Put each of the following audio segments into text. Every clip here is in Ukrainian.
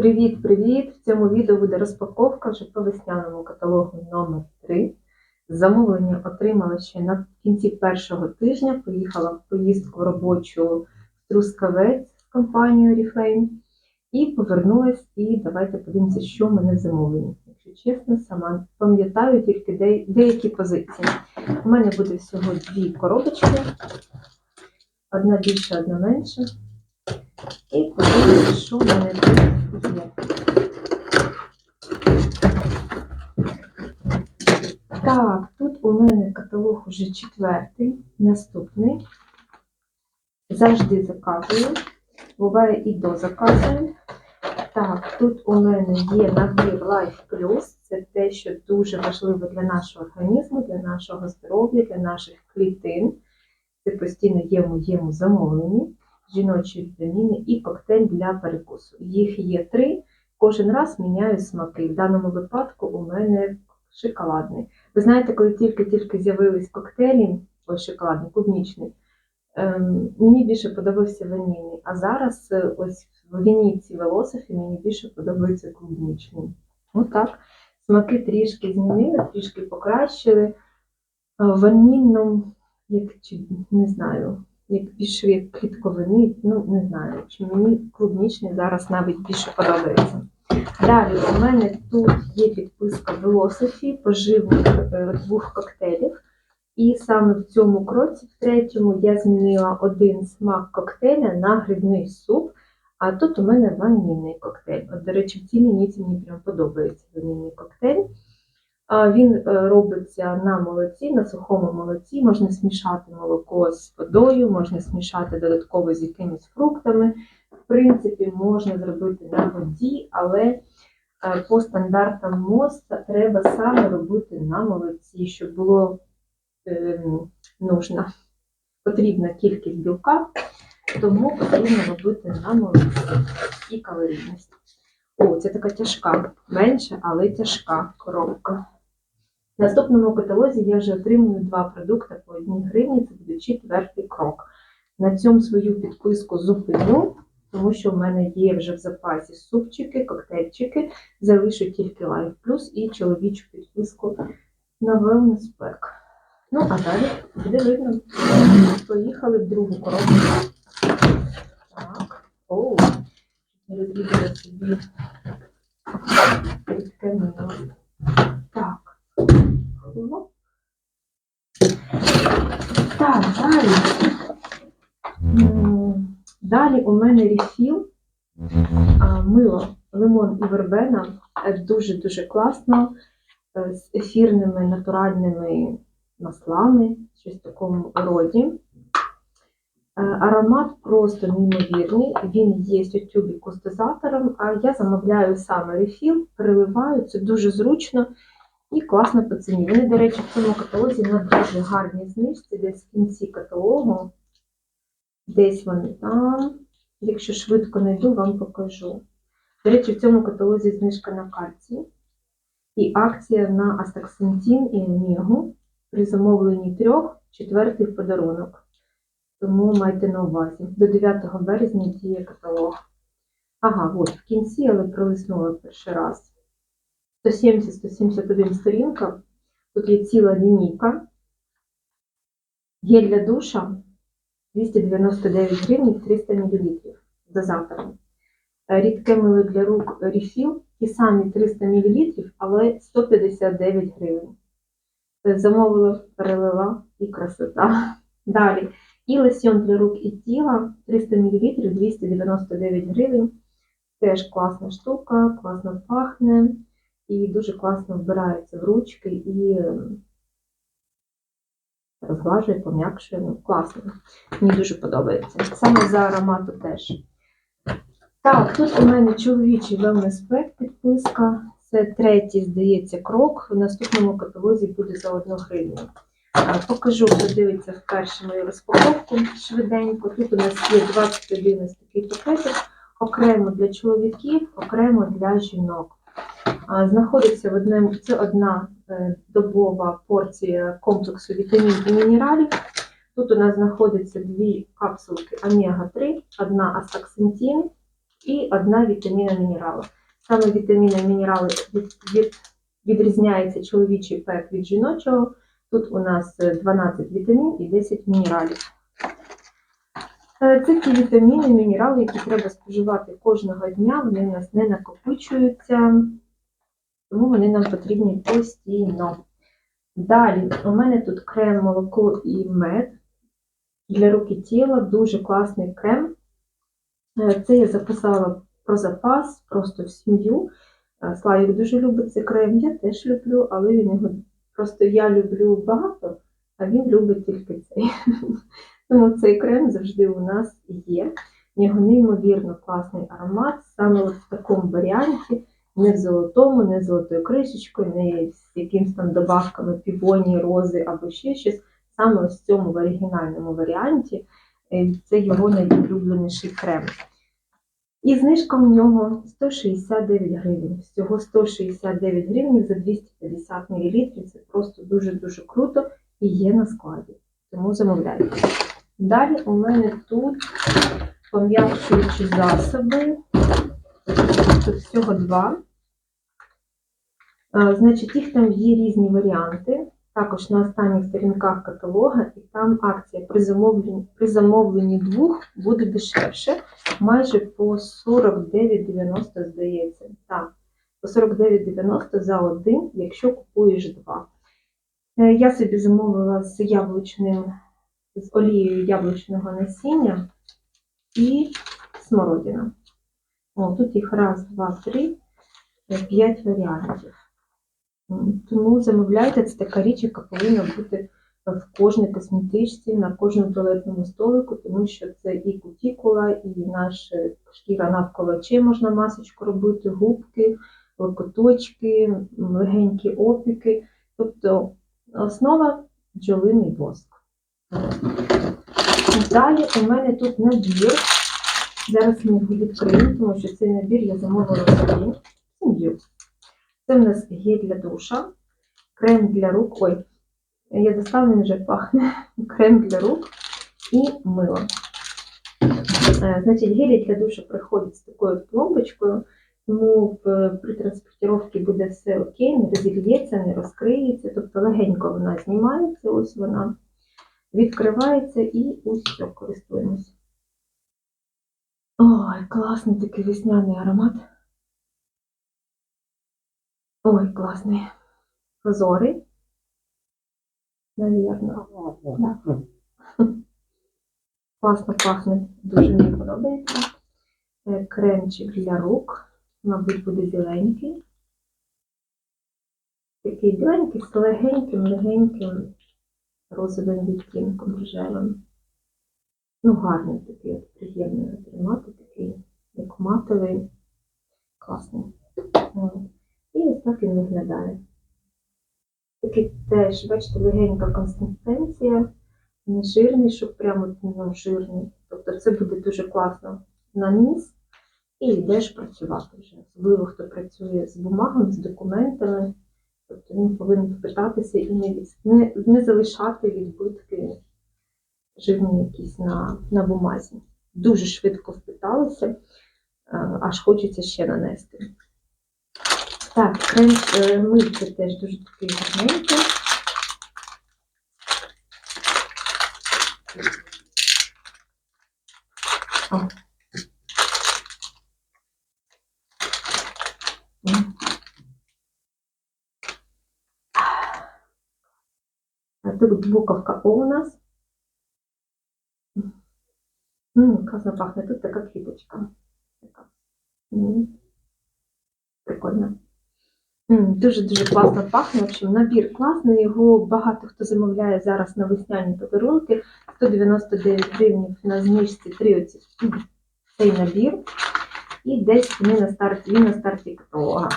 Привіт-привіт! В цьому відео буде розпаковка вже по весняному каталогу номер 3 Замовлення отримала ще на кінці першого тижня. Поїхала в поїздку робочу в Трускавець з компанією Oriflame і повернулась. І давайте подивимося, що в мене замовлені. Якщо чесно, сама пам'ятаю тільки де- деякі позиції. У мене буде всього дві коробочки. Одна більша, одна менша. І подивимося, що в мене тут. Так, тут у мене каталог уже четвертий, наступний. Завжди заказую. Буває і до заказую. Так, тут у мене є набір Life Plus. Це те, що дуже важливо для нашого організму, для нашого здоров'я, для наших клітин. Це постійно є в моєму замовленні. Жіночі вітаміни і коктейль для перекусу. Їх є три. Кожен раз міняю смаки. В даному випадку у мене шоколадний. Ви знаєте, коли тільки-тільки з'явились коктейлі, ось шоколадний, клубнічний, ем, мені більше подобався ванільний. А зараз е, ось в лінійці Велософі мені більше подобається клубнічний. Отак. Смаки трішки змінили, трішки покращили. А В ванільному, як чи не знаю, як більше як клітковини, ну не знаю, чи мені клубнічний зараз навіть більше подобається. Далі у мене тут є підписка Velocity поживних е, двох коктейлів. І саме в цьому кроці, в третьому, я змінила один смак коктейля на грибний суп. А тут у мене ванільний коктейль. От, до речі, в цій лінійці мені прям подобається ванільний коктейль. Він е, робиться на молоці, на сухому молоці. Можна смішати молоко з водою, можна смішати додатково з якимись фруктами. В принципі, можна зробити на воді, але е, по стандартам МОЗ треба саме робити на молоці, щоб було ем, нужна потрібна кількість білка, тому потрібно робити на молоці і калорійність. О, це така тяжка, менша, але тяжка коробка. Наступному каталозі я вже отримую два продукти по одній гривні, це буде четвертий крок. На цьому свою підписку зупиню, тому що в мене є вже в запасі супчики, коктейльчики, залишу тільки Life Plus і чоловічу підписку на Wellness Pack. Ну, а далі буде видно. Поїхали в другу коробку. Так. Оу, розрізала собі Далі у мене рефіл. Мило, лимон і вербена. Дуже-дуже класно. е, З ефірними натуральними маслами, щось в такому роді. Е, Аромат просто неймовірний. Він є у тюбіку з дозатором, а я замовляю саме рефіл, переливаю, це дуже зручно і класно по ціні. Вони, до речі, в цьому каталозі на дуже гарній знижці, десь в кінці каталогу. Десь вони там. Якщо швидко знайду, вам покажу. До речі, в цьому каталозі знижка на кальцій і акція на астаксантин і омегу при замовленні трьох четвертий подарунок. Тому майте на увазі. До 9 березня діє каталог. Ага, от в кінці, але пролиснула перший раз. 170-171 сторінка. Тут є ціла лінійка. Гель для душа 299 гривень 300 мл з дозатором. Е, Рідке мило для рук Refill, ті самі 300 мл, але 159 гривень. Е, Замовила, перелила і красота. Далі. І лосьон для рук і тіла 300 мл 299 гривень. Теж класна штука, класно пахне і дуже класно вбирається в ручки і ем, розглажує, пом'якшує. Ну, класно. Мені дуже подобається. Саме за аромату теж. Так, тут у мене чоловічий pack підписка. Це третій, здається, крок. В наступному каталозі буде за одну гривню. Покажу, хто дивиться вперше мою розпаковку швиденько. Тут у нас є 21 ось такий пакетик, окремо для чоловіків, окремо для жінок. Знаходиться в одному, це одна добова порція комплексу вітамін і мінералів. Тут у нас знаходиться дві капсулки омега-3, одна астаксантин і одна вітаміна мінералу. Саме вітаміни мінерали від, від, відрізняється чоловічий пек від жіночого. Тут у нас е, 12 вітамін і 10 мінералів. Е, Це ті вітаміни, мінерали, які треба споживати кожного дня, вони у нас не накопичуються, тому вони нам потрібні постійно. Далі, у мене тут крем, молоко і мед для рук і тіла, дуже класний крем. Е, Це я записала про запас, просто в сім'ю. Е, Славік дуже любить цей крем, я теж люблю, але він його просто я люблю багато, а він любить тільки цей. Тому цей крем завжди у нас є. В нього неймовірно класний аромат, саме в такому варіанті, не в золотому, не з золотою кришечкою, не з якимось там добавками півоні, рози або ще щось. Саме ось в цьому в оригінальному варіанті е, це його найулюбленіший крем. І знижка в нього 169 гривень. Всього 169 гривень за 250 мл. Це просто дуже-дуже круто і є на складі. Тому замовляйте. Далі у мене тут пом'якшуючі засоби. Тут всього два. Е, Значить, їх там є різні варіанти. Також на останніх сторінках каталога, і там акція при замовленні, при замовленні двох буде дешевше, майже по 49,90, здається. Так, по 49,90 за один, якщо купуєш два. Е, Я собі замовила з яблучним, з олією яблучного насіння і смородина. О, тут їх раз, два, три, п'ять варіантів. Тому замовляйте, це така річ, яка повинна бути в кожній косметичці, на кожному туалетному столику, тому що це і кутікула, і наша шкіра навколо очей можна масочку робити, губки, локоточки, легенькі опіки. Тобто основа бджолиний воск. Далі у мене тут набір. Зараз ми його відкриємо, тому що цей набір я замовила собі. Сім'ю. Це в нас гель для душа, крем для рук. Ой, я достала, він вже пахне. Крем для рук і мило. Е, Значить, гелі для душу приходять з такою пломбочкою, тому при транспортировці буде все окей, не розільється, не розкриється, тобто легенько вона знімається, ось вона відкривається і усе, користуємося. Ой, класний такий весняний аромат. Ой, класний. Прозорий. Навірно. Класно пахне, дуже мені подобається. Е, Кремчик для рук, мабуть, буде біленький. Такий біленький з легеньким, легеньким розовим відтінком рожевим. Ну, гарний такий, от, приємний аромат, такий, як матовий, класний. І ось так він виглядає. Такий теж, бачите, легенька консистенція, не жирний, щоб прямо ну, жирний. Тобто це буде дуже класно на ніс і йдеш працювати вже. Особливо, хто працює з бумагами, з документами. Тобто він повинен впитатися і не, не, не залишати відбитки жирні якісь на, на бумазі. Дуже швидко впиталися, аж хочеться ще нанести. Так, крем е, мильце теж дуже такий гарненький. О. М. А Тут буковка О у нас. М, класно пахне. Тут така квіточка. Така. М. Прикольно. Дуже-дуже класно пахне. В общем, набір класний. Його багато хто замовляє зараз на весняні подарунки. 199 гривень на знижці три оці цей набір. І десь вони на старті, він на старті каталога.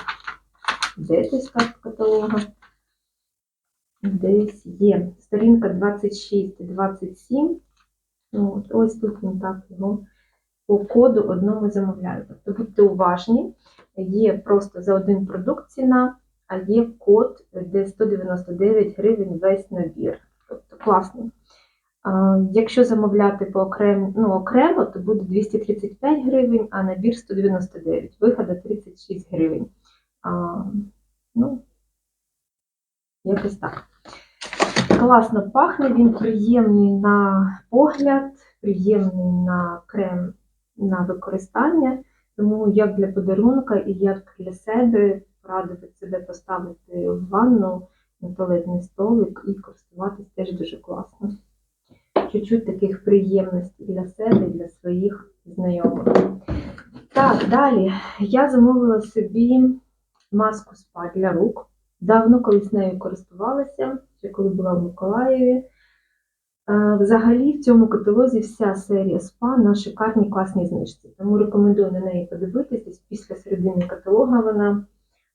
Де той старт каталога? Десь є. Сторінка 26 і 27. Ну, От, ось тут він так його по коду одному замовляю. Тобто будьте уважні, є просто за один продукт ціна, а є код, де 199 гривень весь набір. Тобто класний. А, Якщо замовляти по окрем, ну, окремо, то буде 235 гривень, а набір 199, виходу 36 гривень. А, ну, якось так. Класно пахне, він приємний на погляд, приємний на крем на використання. Тому як для подарунка і як для себе радити себе поставити в ванну на туалетний столик і користуватись теж дуже класно. Чуть-чуть таких приємностей для себе для своїх знайомих. Так, далі я замовила собі маску спа для рук. Давно колись нею користувалася, ще коли була в Миколаєві. Е, Взагалі в цьому каталозі вся серія спа на шикарній класній знижці. Тому рекомендую на неї подивитися. Після середини каталога вона.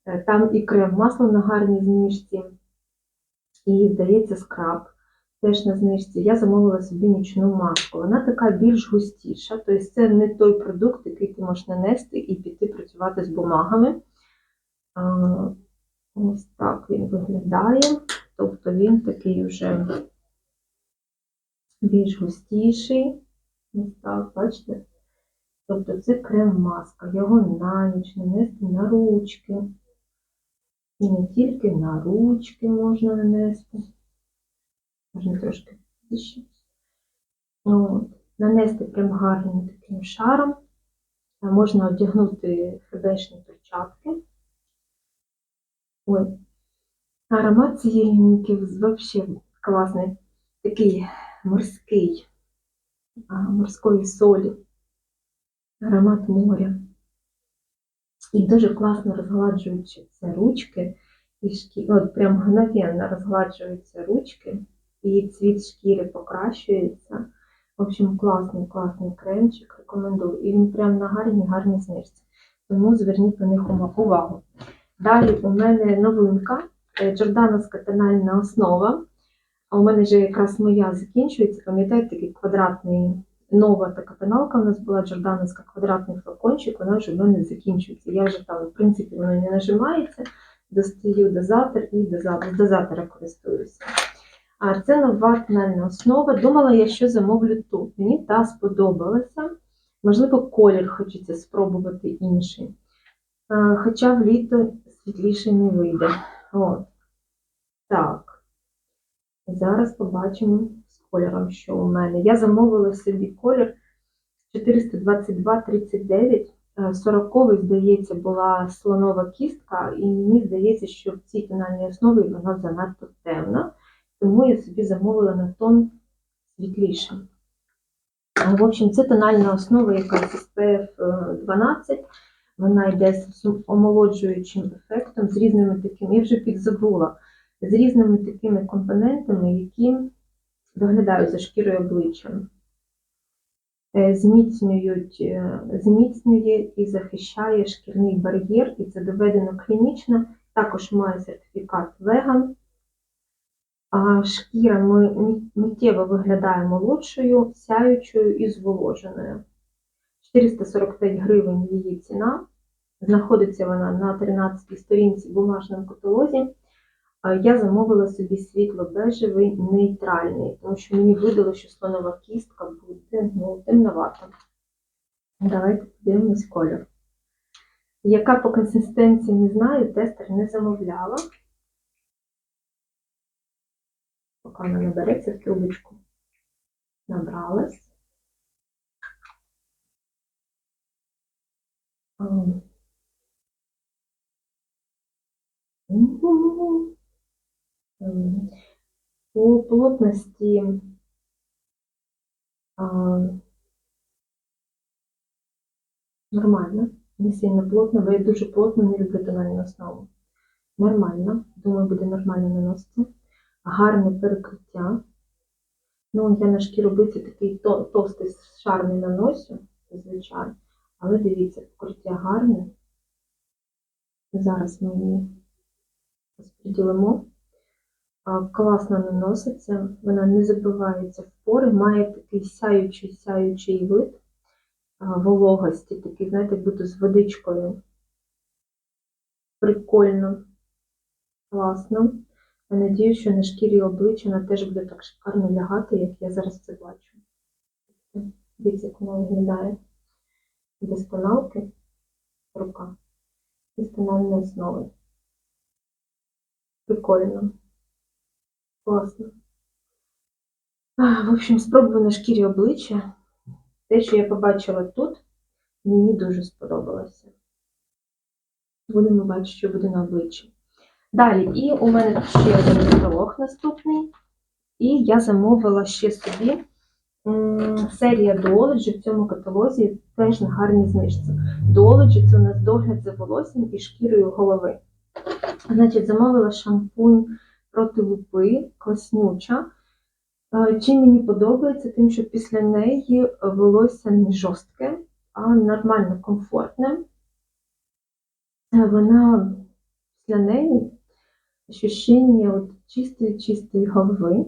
Е, Там і крем масло на гарній знижці, і, здається, скраб теж на знижці. Я замовила собі нічну маску. Вона така більш густіша, тобто це не той продукт, який ти можеш нанести і піти працювати з бумагами. А, Ось так він виглядає. Тобто він такий вже більш густіший. Ось так, бачите? Тобто це крем-маска. Його на ніч нанести на ручки. І не тільки на ручки можна нанести. Можна трошки більше. От. Нанести прям гарним таким шаром. Можна одягнути ФБшні перчатки. Ой. Аромат цієї лінійки взагалі класний. Такий морський, морської солі. Аромат моря. І дуже класно розгладжуються ручки. І шкі... От прям мгновенно розгладжуються ручки, і цвіт шкіри покращується. В общем, класний, класний кремчик, рекомендую. І він прям на гарній, гарній знижці. Тому зверніть на них увагу. Далі у мене новинка е, Джордановська тональна основа. А у мене вже якраз моя закінчується. Пам'ятаєте, такий квадратний нова така тоналка у нас була Джордановська квадратний флакончик, вона вже в мене закінчується. Я вже там, в принципі, воно не нажимається. Достаю дозатор і доза- дозатора користуюся. А це нова тональна основа. Думала я, що замовлю тут. Мені та сподобалася. Можливо, колір хочеться спробувати інший. Хоча в літо світліше не вийде. От. Так. Зараз побачимо з кольором, що у мене. Я замовила собі колір 422,39. 40 здається, була слонова кістка, і мені здається, що в цій тональній основі вона занадто темна, тому я собі замовила на тон світліший. В общем, це тональна основа, яка з SPF 12. Вона йде з омолоджуючим ефектом, з різними такими, я вже підзабула, з різними такими компонентами, які доглядають за шкірою обличчя. Е, Зміцнюють, е, зміцнює і захищає шкірний бар'єр, і це доведено клінічно. Також має сертифікат веган. А шкіра ми- миттєво виглядає молодшою, сяючою і зволоженою. 445 гривень її ціна. Знаходиться вона на 13 сторінці в бумажному каталозі. Я замовила собі світло-бежевий нейтральний, тому що мені видало, що слонова кістка буде ну, темновата. Давайте подивимось колір. Яка по консистенції не знаю, тестер не замовляла. Поки вона набереться в трубочку. Набралась. По плотності а, нормально, не сильно плотно, бо я дуже плотно не люблю тональну основу. Нормально, думаю, буде нормально наносити. Гарне перекриття. Ну, я на шкіру биці такий то- товстий шар не наносю, зазвичай. Але дивіться, покриття гарне. Зараз ми її розподілимо. Класно наноситься, вона не забивається в пори, має такий сяючий сяючий вид вологості, такий, знаєте, як з водичкою. Прикольно, класно. Я надію, що на шкірі обличчя вона теж буде так шикарно лягати, як я зараз це бачу. Дивіться, як вона виглядає. Без тоналки рука і з основи. Прикольно. Класно. В общем, спробую на шкірі обличчя. Те, що я побачила тут, мені дуже сподобалося. Будемо бачити, що буде на обличчі. Далі, і у мене ще один каталог наступний. І я замовила ще собі серія Duology в цьому каталозі теж на гарній знижці. Duology – це у нас догляд за волоссям і шкірою голови. Значить, замовила шампунь проти лупи, класнюча. Е, Чим мені подобається, тим, що після неї волосся не жорстке, а нормально комфортне. Е, Вона після неї ощущення от чистої чистої голови.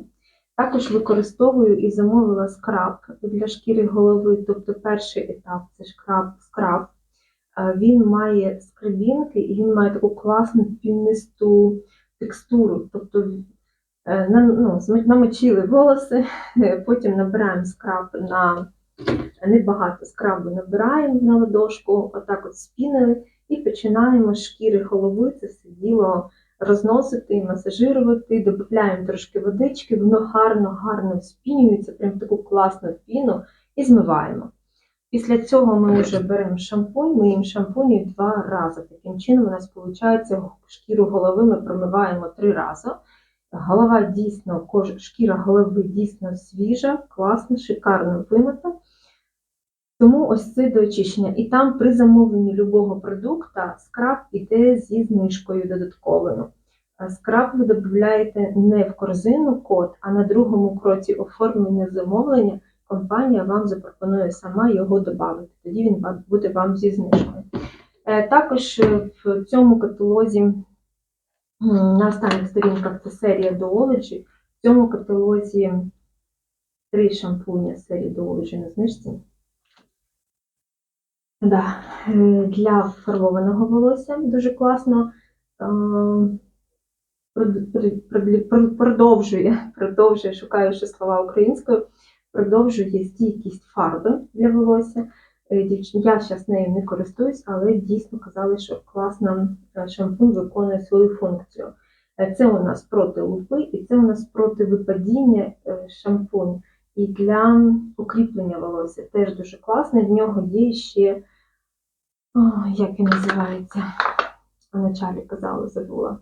Також використовую і замовила скраб для шкіри голови. Тобто перший етап це скраб. скраб. Е, Він має скрабінки і він має таку класну пінисту текстуру. Тобто е, ну, намочили волоси, потім набираємо скраб на небагато скрабу набираємо на ладошку, отак от спінили, і починаємо шкіри голови це все діло розносити, масажирувати, додаємо трошки водички, воно гарно, гарно спінюється, прям таку класну піну і змиваємо. Після цього ми вже беремо шампунь, ми їм шампуню два рази. Таким чином, у нас виходить, шкіру голови ми промиваємо три рази. Голова дійсно, шкіра голови дійсно свіжа, класна, шикарно вимита. Тому ось це до очищення. І там при замовленні любого продукту скраб іде зі знижкою додатковою. Скраб ви додаєте не в корзину код, а на другому кроці оформлення замовлення компанія вам запропонує сама його додати. Тоді він буде вам зі знижкою. Е, Також е, в цьому каталозі на останніх сторінках це серія Duology. В цьому каталозі три шампуня серії Duology на знижці. Да. е, Для фарбованого волосся дуже класно. Продовжує, продовжує, шукаю ще слова українською, продовжує стійкість фарби для волосся. Е, Я зараз нею не користуюсь, але дійсно казали, що класно е, шампунь виконує свою функцію. Е, Це у нас проти лупи і це у нас проти випадіння шампунь. І для укріплення волосся теж дуже класний. В нього є ще, о, як він називається? Вначалі казала, забула.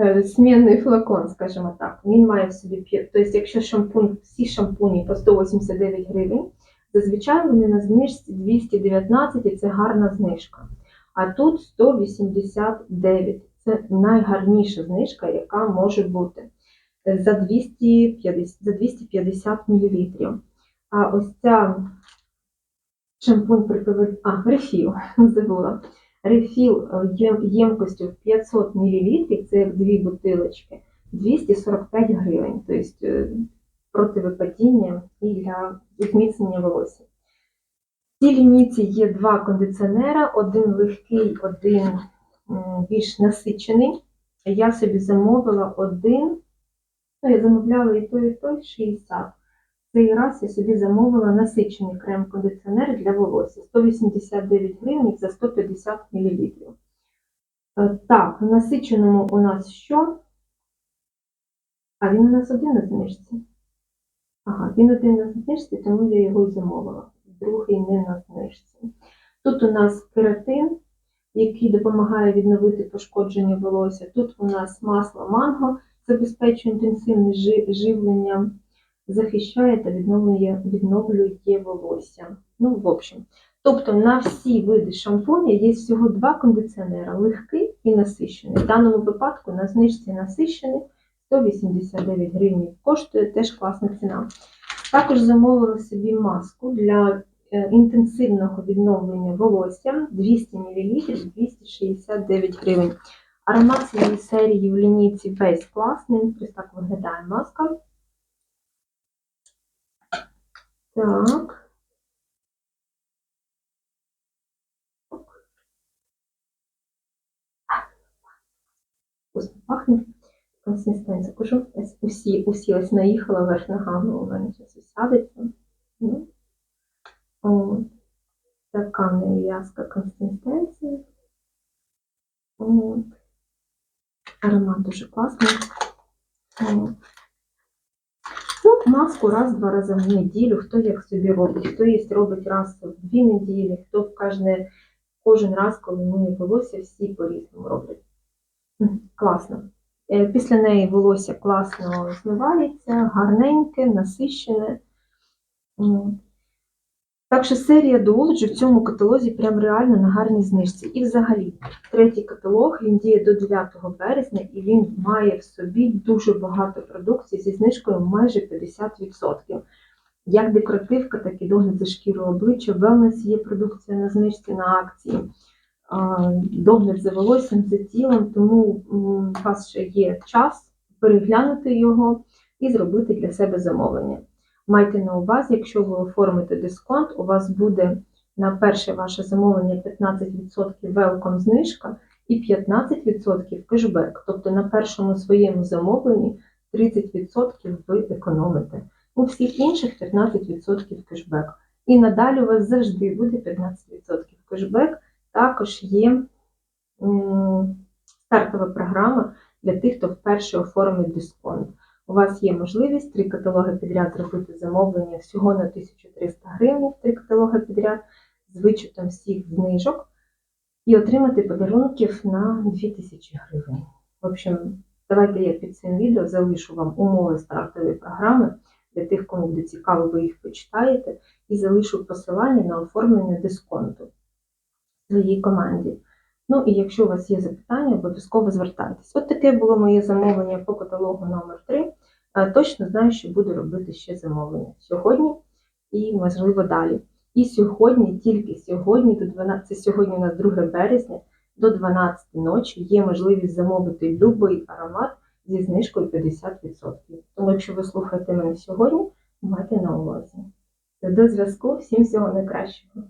Е, Змінний флакон, скажімо так. Він має в собі п'ять. Тобто, якщо шампунь, всі шампуні по 189 гривень, зазвичай вони на знижці 219 і це гарна знижка. А тут 189. Це найгарніша знижка, яка може бути Е, за 250, за 250 мл. А ось ця шампунь припливе, а, рефіл, забула. Рефіл єм- ємкостю 500 мл, це дві бутилочки, 245 гривень, тобто е, проти випадіння і для зміцнення волосся. В цій лінійці є два кондиціонера, один легкий, один більш насичений. Я собі замовила один, ну, я замовляла і той, і той 60. Цей раз я собі замовила насичений крем-кондиціонер для волосся 189 гривень за 150 мл. Так, в насиченому у нас що? А він у нас один на знижці. Ага, він один на знижці, тому я його і замовила. Другий не на знижці. Тут у нас кератин, який допомагає відновити пошкодження волосся. Тут у нас масло манго, забезпечує інтенсивне жи- живлення, захищає та відновлює, відновлює волосся. Ну, в общем. Тобто на всі види шампуня є всього два кондиціонера легкий і насищений. В даному випадку на знижці насищений 189 гривень коштує теж класна ціна. Також замовила собі маску для е, інтенсивного відновлення волосся 200 мл 269 гривень. Аромат цієї серії в лінійці весь класний. Ось так виглядає маска. Так. вкусно пахне. Консистенція. Кажу, ось усі, усі ось наїхала верх ногами, у мене зараз усядеться. Ну, От. Така в неї в'язка консистенція. От. Аромат дуже класний. От. Ну, маску раз-два рази в неділю, хто як собі робить, хто їсть робить раз в дві неділі, хто в кожне, кожен раз, коли миє волосся, всі по-різному роблять. Класно. Е, Після неї волосся класно змивається, гарненьке, насищене. Так що серія Duology в цьому каталозі прям реально на гарній знижці. І взагалі, третій каталог він діє до 9 березня і він має в собі дуже багато продукції зі знижкою майже 50%. Як декоративка, так і догляд за шкірою обличчя, wellness є продукція на знижці на акції, догляд за волоссям, за тілом, тому у вас ще є час переглянути його і зробити для себе замовлення. Майте на увазі, якщо ви оформите дисконт, у вас буде на перше ваше замовлення 15% велком знижка і 15% кешбек. Тобто на першому своєму замовленні 30% ви економите. У всіх інших 15% кешбек. І надалі у вас завжди буде 15% кешбек. Також є стартова програма для тих, хто вперше оформить дисконт. У вас є можливість три каталоги підряд зробити замовлення всього на 1300 гривень, три каталоги підряд з вичетом всіх знижок і отримати подарунків на 2000 гривень. В общем, давайте я під цим відео залишу вам умови стартової програми. Для тих, кому буде цікаво, ви їх почитаєте, і залишу посилання на оформлення дисконту своїй команді. Ну і якщо у вас є запитання, обов'язково звертайтесь. От таке було моє замовлення по каталогу номер 3 Е, Точно знаю, що буду робити ще замовлення сьогодні і, можливо, далі. І сьогодні, тільки сьогодні, до 12, це сьогодні у нас 2 березня, до 12 ночі є можливість замовити будь-який аромат зі знижкою 50%. Тому, якщо ви слухаєте мене сьогодні, майте на увазі. До зв'язку, всім всього найкращого.